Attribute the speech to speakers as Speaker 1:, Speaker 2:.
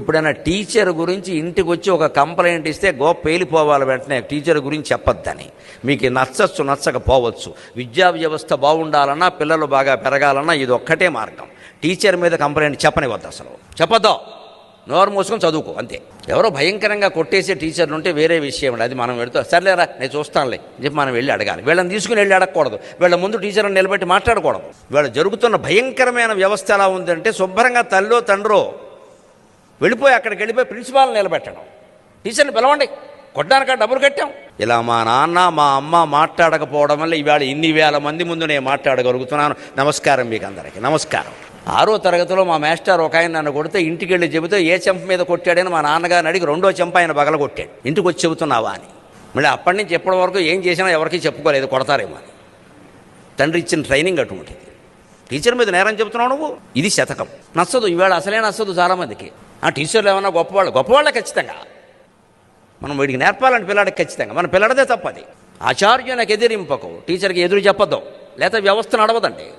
Speaker 1: ఎప్పుడైనా టీచర్ గురించి ఇంటికి వచ్చి ఒక కంప్లైంట్ ఇస్తే గో పేలిపోవాలి వెంటనే. టీచర్ గురించి చెప్పొద్దని. మీకు నచ్చచ్చు నచ్చకపోవచ్చు. విద్యా వ్యవస్థ బాగుండాలన్నా పిల్లలు బాగా పెరగాలన్నా ఇది ఒక్కటే మార్గం. టీచర్ మీద కంప్లైంట్ చెప్పనివద్దు అసలు. చెప్పొద్దు. నోరు మూసుకొని చదువుకో అంతే. ఎవరో భయంకరంగా కొట్టేసే టీచర్లు ఉంటే వేరే విషయం అది మనం వెళ్తా సర్లేరా నేను చూస్తానులే చెప్పి మనం వెళ్ళి అడగాలి. వీళ్ళని తీసుకుని వెళ్ళి అడగకూడదు. వీళ్ళ ముందు టీచర్ని నిలబెట్టి మాట్లాడకూడదు. వీళ్ళ జరుగుతున్న భయంకరమైన వ్యవస్థ ఎలా ఉందంటే శుభ్రంగా తల్లో తండ్రో వెళ్ళిపోయి అక్కడికి వెళ్ళిపోయి ప్రిన్సిపాల్ని నిలబెట్టడం. టీచర్ని పిలవండి. కొట్టడానికి డబ్బులు కట్టాం. ఇలా మా నాన్న మా అమ్మ మాట్లాడకపోవడం వల్ల ఇవాళ ఇన్ని వేల మంది ముందు నేను మాట్లాడగలుగుతున్నాను. నమస్కారం మీకు అందరికీ. నమస్కారం. ఆరో తరగతిలో మా మాస్టర్ ఒక ఆయన నన్ను కొడితే ఇంటికి వెళ్ళి చెబితే ఏ చెంప మీద కొట్టాడని మా నాన్నగారిని అడిగి రెండో చెంప ఆయన బగల కొట్టాడు. ఇంటికి వచ్చి చెబుతున్నావా అని. మళ్ళీ అప్పటి నుంచి ఎప్పటి వరకు ఏం చేసినా ఎవరికీ చెప్పుకోలేదు కొడతారేమో అని. తండ్రి ఇచ్చిన ట్రైనింగ్ అటువంటిది. టీచర్ మీద నేరం చెబుతున్నావు నువ్వు? ఇది శతకం. నచ్చదు. ఈవేళ అసలే నచ్చదు చాలామందికి. ఆ టీచర్లు ఏమన్నా గొప్పవాళ్ళు? గొప్పవాళ్ళే ఖచ్చితంగా. మనం వీడికి నేర్పాలంటే పిల్లాడికి ఖచ్చితంగా. మన పిల్లడదే తప్పది. ఆచార్యునికి ఎదిరింపకు. టీచర్కి ఎదురు చెప్పొద్దు. లేకపోతే వ్యవస్థ నడవదండి.